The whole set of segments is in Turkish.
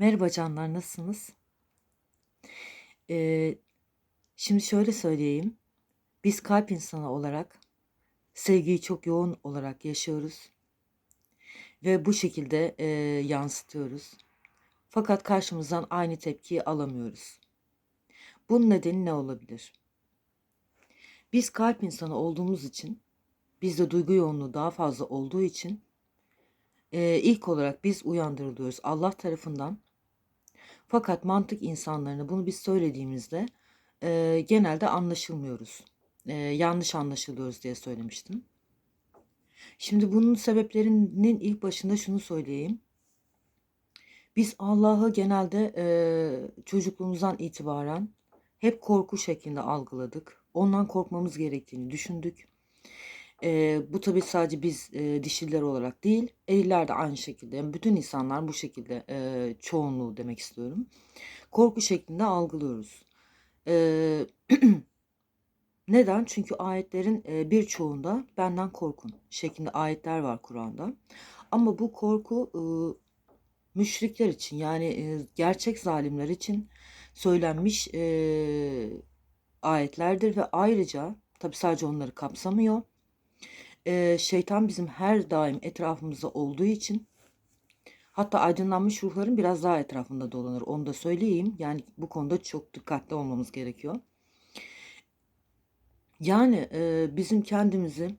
Merhaba canlar, nasılsınız? Eee, şimdi şöyle söyleyeyim. Biz kalp insanı olarak sevgiyi çok yoğun olarak yaşıyoruz ve bu şekilde eee, yansıtıyoruz. Fakat karşımızdan aynı tepkiyi alamıyoruz. Bunun nedeni ne olabilir? Biz kalp insanı olduğumuz için, bizde duygu yoğunluğu daha fazla olduğu için eee, ilk olarak biz uyandırılıyoruz Allah tarafından. Fakat mantık insanlarına bunu biz söylediğimizde eee, genelde anlaşılmıyoruz. Eee, yanlış anlaşılıyoruz diye söylemiştim. Şimdi bunun sebeplerinin ilk başında şunu söyleyeyim. Biz Allah'ı genelde eee, çocukluğumuzdan itibaren hep korku şeklinde algıladık. Ondan korkmamız gerektiğini düşündük. Eee, bu tabii sadece biz eee, dişiler olarak değil, eriller de aynı şekilde. Yani bütün insanlar bu şekilde eee, çoğunluğu demek istiyorum. Korku şeklinde algılıyoruz. Eee, neden? Çünkü ayetlerin eee, birçoğunda benden korkun şeklinde ayetler var Kur'an'da. Ama bu korku ıı, müşrikler için yani eee, gerçek zalimler için söylenmiş eee, ayetlerdir ve ayrıca tabi sadece onları kapsamıyor. Eee, şeytan bizim her daim etrafımızda olduğu için hatta aydınlanmış ruhların biraz daha etrafında dolanır. Onu da söyleyeyim. Yani bu konuda çok dikkatli olmamız gerekiyor. Yani eee, bizim kendimizi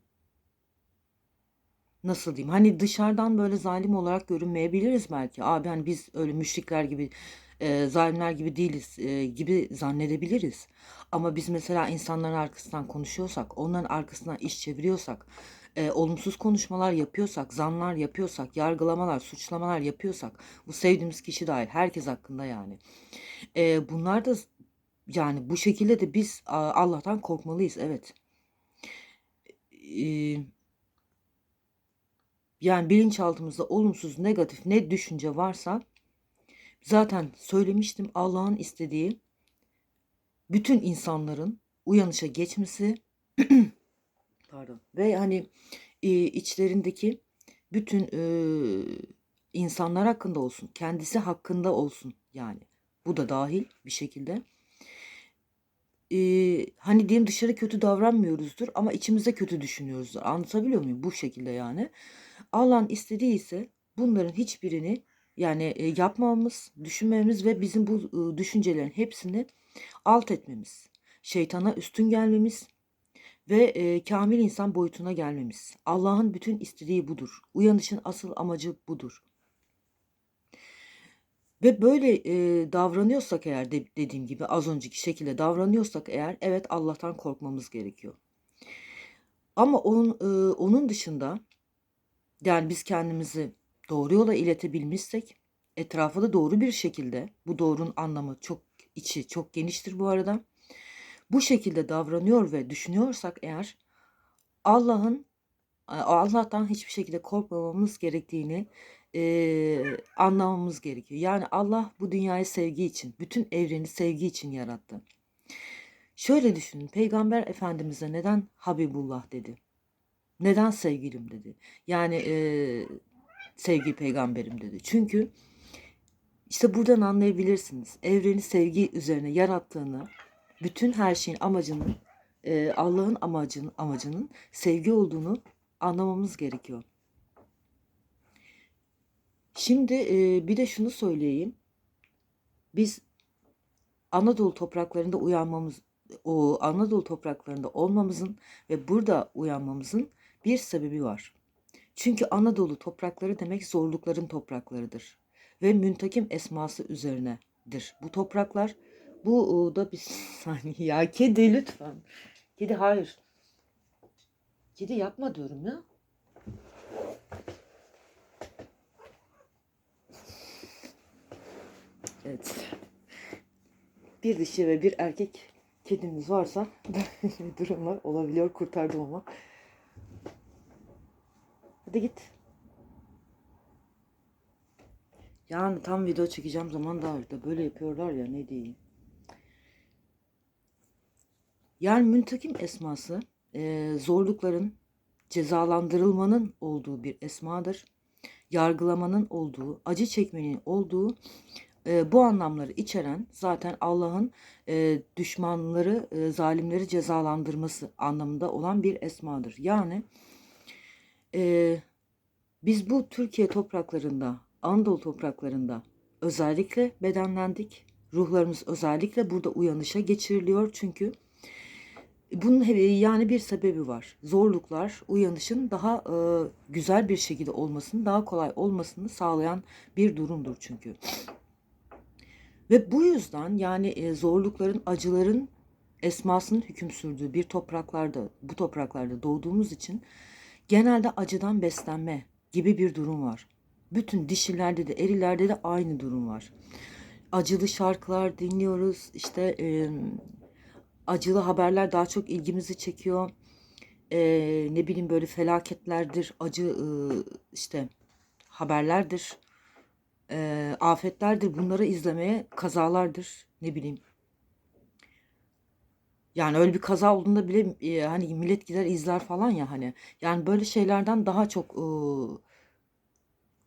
nasıl diyeyim? Hani dışarıdan böyle zalim olarak görünmeyebiliriz belki. Abi hani biz öyle müşrikler gibi, eee, zalimler gibi değiliz eee, gibi zannedebiliriz. Ama biz mesela insanların arkasından konuşuyorsak, onların arkasından iş çeviriyorsak, eee, olumsuz konuşmalar yapıyorsak, zanlar yapıyorsak, yargılamalar, suçlamalar yapıyorsak, bu sevdiğimiz kişi dahil herkes hakkında yani. Eee, bunlar da yani bu şekilde de biz Allah'tan korkmalıyız, evet. Eee, yani bilinçaltımızda olumsuz, negatif ne düşünce varsa zaten söylemiştim Allah'ın istediği bütün insanların uyanışa geçmesi pardon ve hani e, içlerindeki bütün e, insanlar hakkında olsun, kendisi hakkında olsun yani bu da dahil bir şekilde. E, hani diyelim dışarı kötü davranmıyoruzdur ama içimizde kötü düşünüyoruzdur. Anlatabiliyor muyum? Bu şekilde yani. Allah'ın istediği ise bunların hiçbirini yani e, yapmamamız, düşünmemiz ve bizim bu düşüncelerin hepsini alt etmemiz, şeytana üstün gelmemiz ve e, kamil insan boyutuna gelmemiz. Allah'ın bütün istediği budur. Uyanışın asıl amacı budur. Ve böyle e, davranıyorsak eğer de, dediğim gibi az önceki şekilde davranıyorsak eğer evet Allah'tan korkmamız gerekiyor. Ama onun, e, onun dışında yani biz kendimizi doğru yola iletebilmişsek etrafa da doğru bir şekilde bu doğrunun anlamı çok içi çok geniştir bu arada. Bu şekilde davranıyor ve düşünüyorsak eğer Allah'ın Allah'tan hiçbir şekilde korkmamamız gerektiğini e, anlamamız gerekiyor. Yani Allah bu dünyayı sevgi için, bütün evreni sevgi için yarattı. Şöyle düşünün, Peygamber Efendimiz'e neden Habibullah dedi? Neden sevgilim dedi? Yani e, sevgi peygamberim dedi. Çünkü işte buradan anlayabilirsiniz. Evreni sevgi üzerine yarattığını, bütün her şeyin amacının, e, Allah'ın amacının, amacının sevgi olduğunu anlamamız gerekiyor. Şimdi e, bir de şunu söyleyeyim. Biz Anadolu topraklarında uyanmamız, o Anadolu topraklarında olmamızın ve burada uyanmamızın bir sebebi var. Çünkü Anadolu toprakları demek zorlukların topraklarıdır ve müntakim esması üzerinedir. Bu topraklar bu da bir saniye ya kedi lütfen. Kedi hayır. Kedi yapma diyorum ya. Evet. Bir dişi ve bir erkek kedimiz varsa durumlar olabiliyor. Kurtardım ama. Hadi git. Yani tam video çekeceğim zaman da da böyle yapıyorlar ya ne diyeyim. Yani müntakim esması e, zorlukların cezalandırılmanın olduğu bir esmadır. Yargılamanın olduğu, acı çekmenin olduğu e, bu anlamları içeren zaten Allah'ın e, düşmanları, e, zalimleri cezalandırması anlamında olan bir esmadır. Yani e, biz bu Türkiye topraklarında, Anadolu topraklarında özellikle bedenlendik. Ruhlarımız özellikle burada uyanışa geçiriliyor çünkü bunun yani bir sebebi var. Zorluklar uyanışın daha e, güzel bir şekilde olmasını, daha kolay olmasını sağlayan bir durumdur çünkü. Ve bu yüzden yani e, zorlukların, acıların esmasının hüküm sürdüğü bir topraklarda, bu topraklarda doğduğumuz için genelde acıdan beslenme gibi bir durum var. Bütün dişilerde de erilerde de aynı durum var. Acılı şarkılar dinliyoruz. İşte e, acılı haberler daha çok ilgimizi çekiyor. E, ne bileyim böyle felaketlerdir, acı e, işte haberlerdir, e, afetlerdir. Bunları izlemeye kazalardır, ne bileyim. Yani öyle bir kaza olduğunda bile e, hani millet gider izler falan ya hani. Yani böyle şeylerden daha çok e,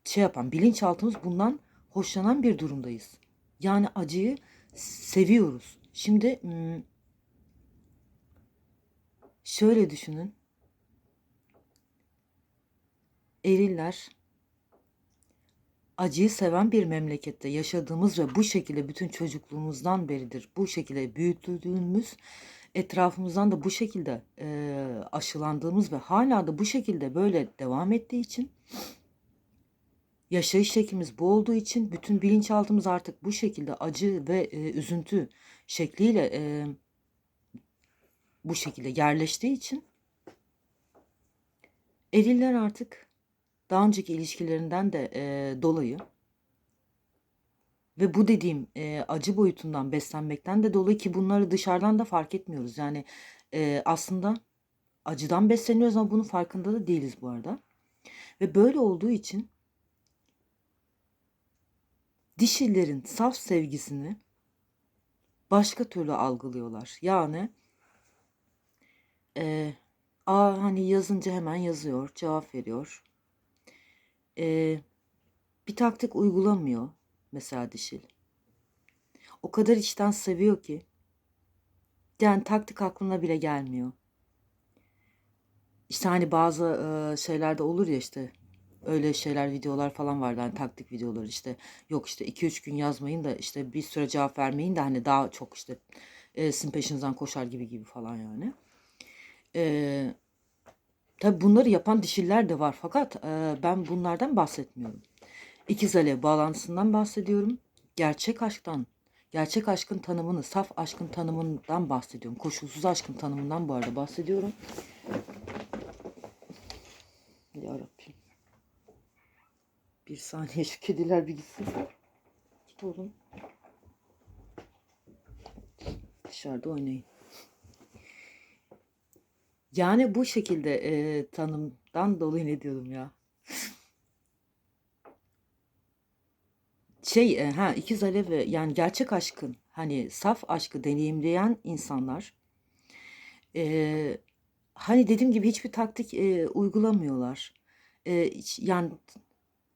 şey yapan bilinçaltımız bundan hoşlanan bir durumdayız. Yani acıyı seviyoruz. Şimdi şöyle düşünün. Eriller acıyı seven bir memlekette yaşadığımız ve bu şekilde bütün çocukluğumuzdan beridir bu şekilde büyütüldüğümüz etrafımızdan da bu şekilde e, aşılandığımız ve hala da bu şekilde böyle devam ettiği için yaşayış şeklimiz bu olduğu için bütün bilinçaltımız artık bu şekilde acı ve e, üzüntü şekliyle e, bu şekilde yerleştiği için eriller artık daha önceki ilişkilerinden de e, dolayı ve bu dediğim e, acı boyutundan beslenmekten de dolayı ki bunları dışarıdan da fark etmiyoruz. Yani e, aslında acıdan besleniyoruz ama bunun farkında da değiliz bu arada. Ve böyle olduğu için dişilerin saf sevgisini başka türlü algılıyorlar. Yani e, aa hani yazınca hemen yazıyor, cevap veriyor. E, bir taktik uygulamıyor mesela dişil. O kadar içten seviyor ki yani taktik aklına bile gelmiyor. İşte hani bazı e, şeylerde olur ya işte öyle şeyler videolar falan vardı hani taktik videolar işte yok işte 2-3 gün yazmayın da işte bir süre cevap vermeyin de hani daha çok işte e, sizin peşinizden koşar gibi gibi falan yani. E, tabi bunları yapan dişiller de var fakat e, ben bunlardan bahsetmiyorum. İkiz alev bağlantısından bahsediyorum. Gerçek aşktan, gerçek aşkın tanımını, saf aşkın tanımından bahsediyorum. Koşulsuz aşkın tanımından bu arada bahsediyorum. Ya Rabbim. Bir saniye şu kediler bir gitsin. Git oğlum. Dışarıda oynayın. Yani bu şekilde e, tanımdan dolayı ne diyordum ya? Şey e, ha ikiz alev ve yani gerçek aşkın hani saf aşkı deneyimleyen insanlar e, hani dediğim gibi hiçbir taktik e, uygulamıyorlar. E, yani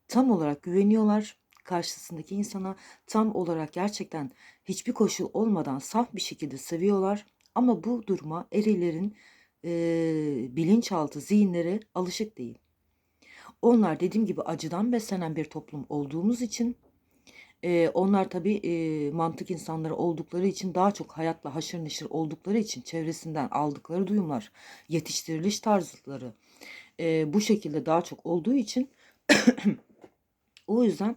tam olarak güveniyorlar karşısındaki insana tam olarak gerçekten hiçbir koşul olmadan saf bir şekilde seviyorlar. Ama bu duruma erilerin e, bilinçaltı zihinleri alışık değil. Onlar dediğim gibi acıdan beslenen bir toplum olduğumuz için e, onlar tabii e, mantık insanları oldukları için daha çok hayatla haşır neşir oldukları için çevresinden aldıkları duyumlar, yetiştiriliş tarzları e, bu şekilde daha çok olduğu için o yüzden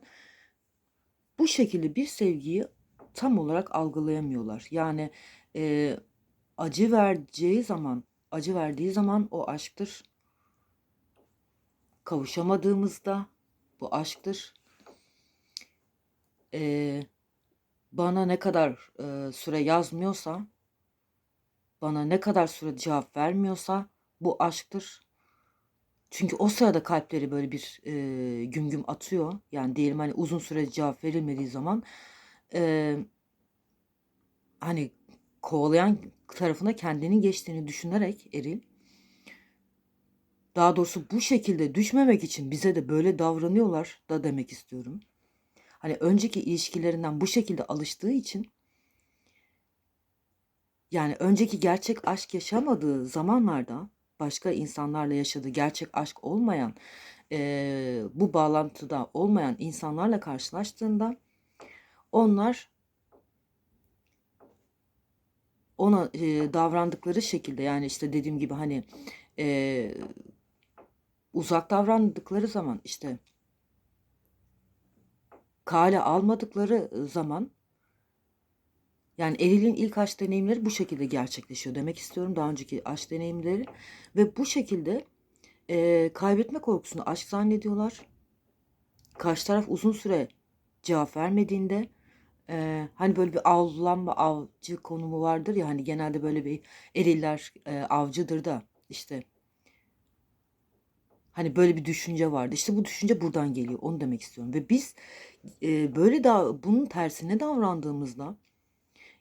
bu şekilde bir sevgiyi tam olarak algılayamıyorlar. Yani e, acı vereceği zaman, acı verdiği zaman o aşktır. Kavuşamadığımızda bu aşktır. E, bana ne kadar e, süre yazmıyorsa, bana ne kadar süre cevap vermiyorsa bu aşktır. Çünkü o sırada kalpleri böyle bir e, güm güm atıyor. Yani diyelim hani uzun süre cevap verilmediği zaman e, hani kovalayan tarafına kendinin geçtiğini düşünerek eril daha doğrusu bu şekilde düşmemek için bize de böyle davranıyorlar da demek istiyorum. Hani önceki ilişkilerinden bu şekilde alıştığı için yani önceki gerçek aşk yaşamadığı zamanlarda başka insanlarla yaşadığı gerçek aşk olmayan eee, bu bağlantıda olmayan insanlarla karşılaştığında onlar ona eee, davrandıkları şekilde yani işte dediğim gibi hani eee, uzak davrandıkları zaman işte kale almadıkları zaman yani erilin ilk aşk deneyimleri bu şekilde gerçekleşiyor demek istiyorum daha önceki aşk deneyimleri ve bu şekilde eee, kaybetme korkusunu aşk zannediyorlar. Karşı taraf uzun süre cevap vermediğinde eee, hani böyle bir avlanma avcı konumu vardır ya hani genelde böyle bir eriller eee, avcıdır da işte hani böyle bir düşünce vardı. İşte bu düşünce buradan geliyor. Onu demek istiyorum. Ve biz eee, böyle da bunun tersine davrandığımızda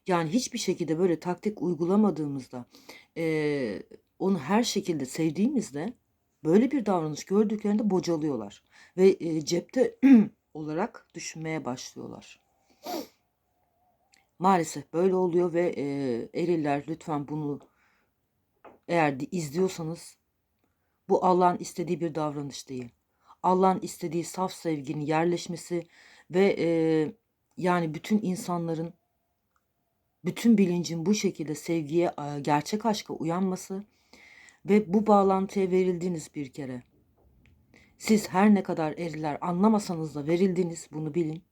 yani hiçbir şekilde böyle taktik uygulamadığımızda eee, onu her şekilde sevdiğimizde böyle bir davranış gördüklerinde bocalıyorlar ve eee, cepte olarak düşünmeye başlıyorlar. Maalesef böyle oluyor ve eee eriller lütfen bunu eğer izliyorsanız bu Allah'ın istediği bir davranış değil. Allah'ın istediği saf sevginin yerleşmesi ve eee, yani bütün insanların bütün bilincin bu şekilde sevgiye, gerçek aşka uyanması ve bu bağlantıya verildiniz bir kere. Siz her ne kadar eriler anlamasanız da verildiniz bunu bilin.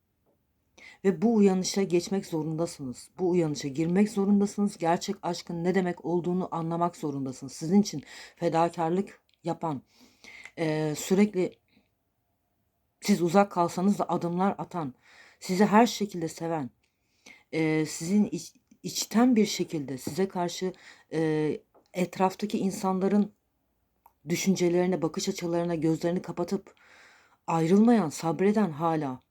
Ve bu uyanışa geçmek zorundasınız. Bu uyanışa girmek zorundasınız. Gerçek aşkın ne demek olduğunu anlamak zorundasınız. Sizin için fedakarlık yapan, sürekli siz uzak kalsanız da adımlar atan, sizi her şekilde seven, eee, sizin iç, içten bir şekilde size karşı eee, etraftaki insanların düşüncelerine, bakış açılarına gözlerini kapatıp ayrılmayan, sabreden hala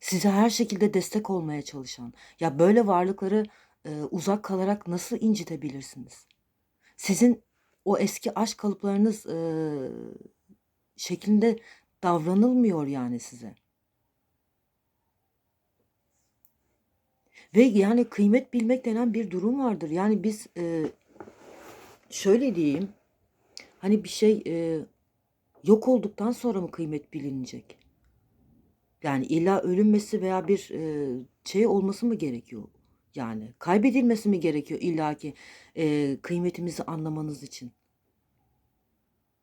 size her şekilde destek olmaya çalışan ya böyle varlıkları eee, uzak kalarak nasıl incitebilirsiniz? Sizin o eski aşk kalıplarınız eee, şeklinde davranılmıyor yani size. Ve yani kıymet bilmek denen bir durum vardır. Yani biz eee, şöyle diyeyim, hani bir şey eee, yok olduktan sonra mı kıymet bilinecek? Yani illa ölünmesi veya bir eee, şey olması mı gerekiyor? Yani kaybedilmesi mi gerekiyor illaki eee, kıymetimizi anlamanız için?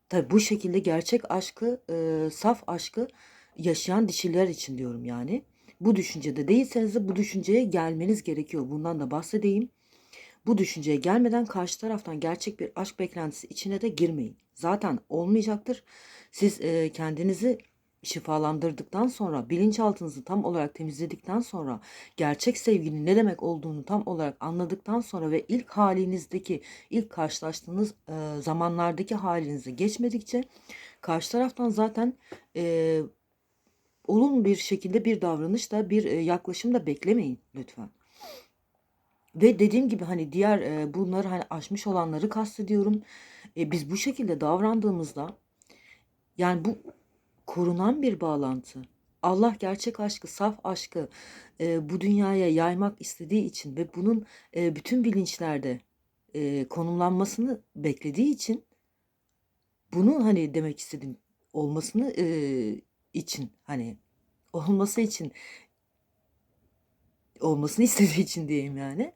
Tabii bu şekilde gerçek aşkı, eee, saf aşkı yaşayan dişiler için diyorum yani. Bu düşüncede değilseniz de bu düşünceye gelmeniz gerekiyor. Bundan da bahsedeyim. Bu düşünceye gelmeden karşı taraftan gerçek bir aşk beklentisi içine de girmeyin. Zaten olmayacaktır. Siz eee, kendinizi şifalandırdıktan sonra, bilinçaltınızı tam olarak temizledikten sonra, gerçek sevginin ne demek olduğunu tam olarak anladıktan sonra ve ilk halinizdeki, ilk karşılaştığınız eee, zamanlardaki halinize geçmedikçe karşı taraftan zaten eee olumlu bir şekilde bir davranış da bir eee, yaklaşım da beklemeyin lütfen. Ve dediğim gibi hani diğer eee, bunları hani aşmış olanları kastediyorum. E, biz bu şekilde davrandığımızda yani bu korunan bir bağlantı. Allah gerçek aşkı, saf aşkı eee, bu dünyaya yaymak istediği için ve bunun eee, bütün bilinçlerde eee, konumlanmasını beklediği için bunu hani demek istedim olmasını eee, için hani olması için olmasını istediği için diyeyim yani.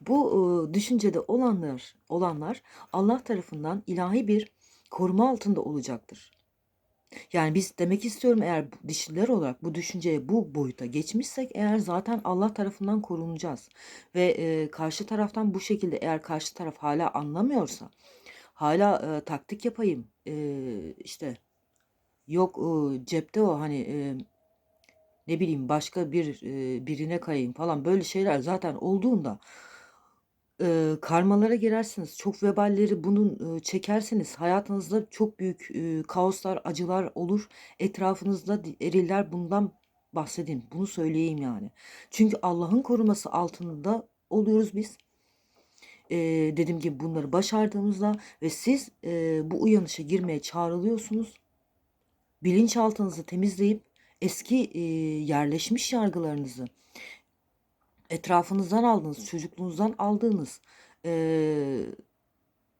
Bu ııı, düşüncede olanlar olanlar Allah tarafından ilahi bir koruma altında olacaktır. Yani biz demek istiyorum eğer dişiler olarak bu düşünceye bu boyuta geçmişsek eğer zaten Allah tarafından korunacağız. Ve e, karşı taraftan bu şekilde eğer karşı taraf hala anlamıyorsa hala e, taktik yapayım e, işte yok e, cepte o hani e, ne bileyim başka bir e, birine kayayım falan böyle şeyler zaten olduğunda e, karmalara girersiniz. Çok veballeri bunun e, çekerseniz hayatınızda çok büyük e, kaoslar, acılar olur. Etrafınızda di- eriller bundan bahsedin. Bunu söyleyeyim yani. Çünkü Allah'ın koruması altında oluyoruz biz. E, dediğim gibi bunları başardığımızda ve siz e, bu uyanışa girmeye çağrılıyorsunuz. Bilinçaltınızı temizleyip eski e, yerleşmiş yargılarınızı, etrafınızdan aldığınız, çocukluğunuzdan aldığınız, e,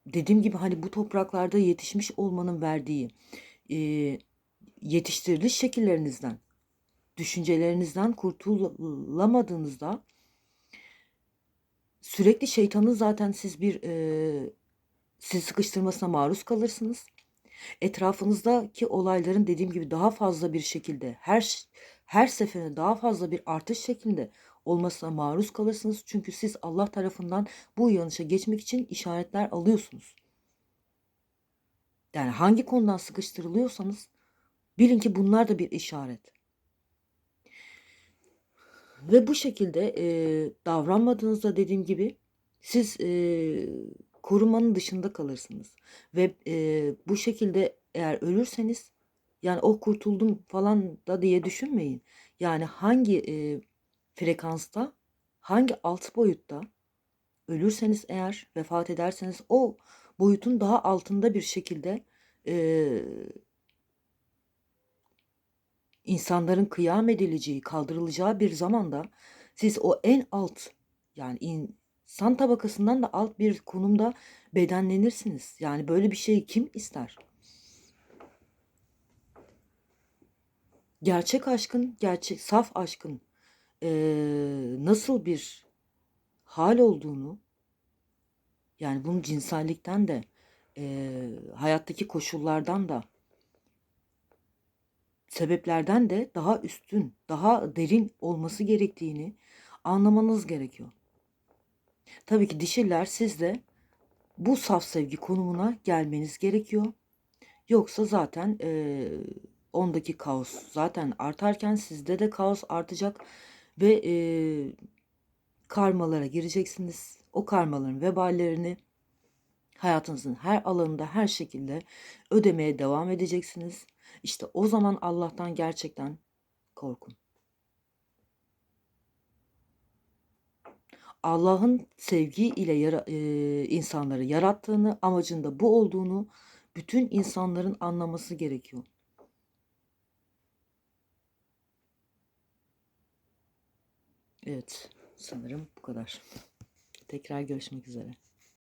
dediğim gibi hani bu topraklarda yetişmiş olmanın verdiği e, yetiştiriliş şekillerinizden, düşüncelerinizden kurtulamadığınızda sürekli şeytanın zaten siz bir e, sizi sıkıştırmasına maruz kalırsınız. Etrafınızdaki olayların dediğim gibi daha fazla bir şekilde her her seferinde daha fazla bir artış şeklinde olmasına maruz kalırsınız. Çünkü siz Allah tarafından bu uyanışa geçmek için işaretler alıyorsunuz. Yani hangi konudan sıkıştırılıyorsanız bilin ki bunlar da bir işaret. Ve bu şekilde e, davranmadığınızda dediğim gibi siz e, korumanın dışında kalırsınız. Ve e, bu şekilde eğer ölürseniz yani o kurtuldum falan da diye düşünmeyin. Yani hangi e, frekansta, hangi alt boyutta ölürseniz eğer, vefat ederseniz o boyutun daha altında bir şekilde e, insanların kıyam edileceği, kaldırılacağı bir zamanda siz o en alt yani insan tabakasından da alt bir konumda bedenlenirsiniz. Yani böyle bir şeyi kim ister? Gerçek aşkın, gerçek saf aşkın e, nasıl bir hal olduğunu yani bunun cinsellikten de e, hayattaki koşullardan da sebeplerden de daha üstün, daha derin olması gerektiğini anlamanız gerekiyor. Tabii ki dişiler siz de bu saf sevgi konumuna gelmeniz gerekiyor. Yoksa zaten e, ondaki kaos zaten artarken sizde de kaos artacak ve e, karmalara gireceksiniz. O karmaların veballerini hayatınızın her alanında her şekilde ödemeye devam edeceksiniz. İşte o zaman Allah'tan gerçekten korkun. Allah'ın sevgi ile yara, e, insanları yarattığını, amacında bu olduğunu bütün insanların anlaması gerekiyor. Evet, sanırım bu kadar. Tekrar görüşmek üzere.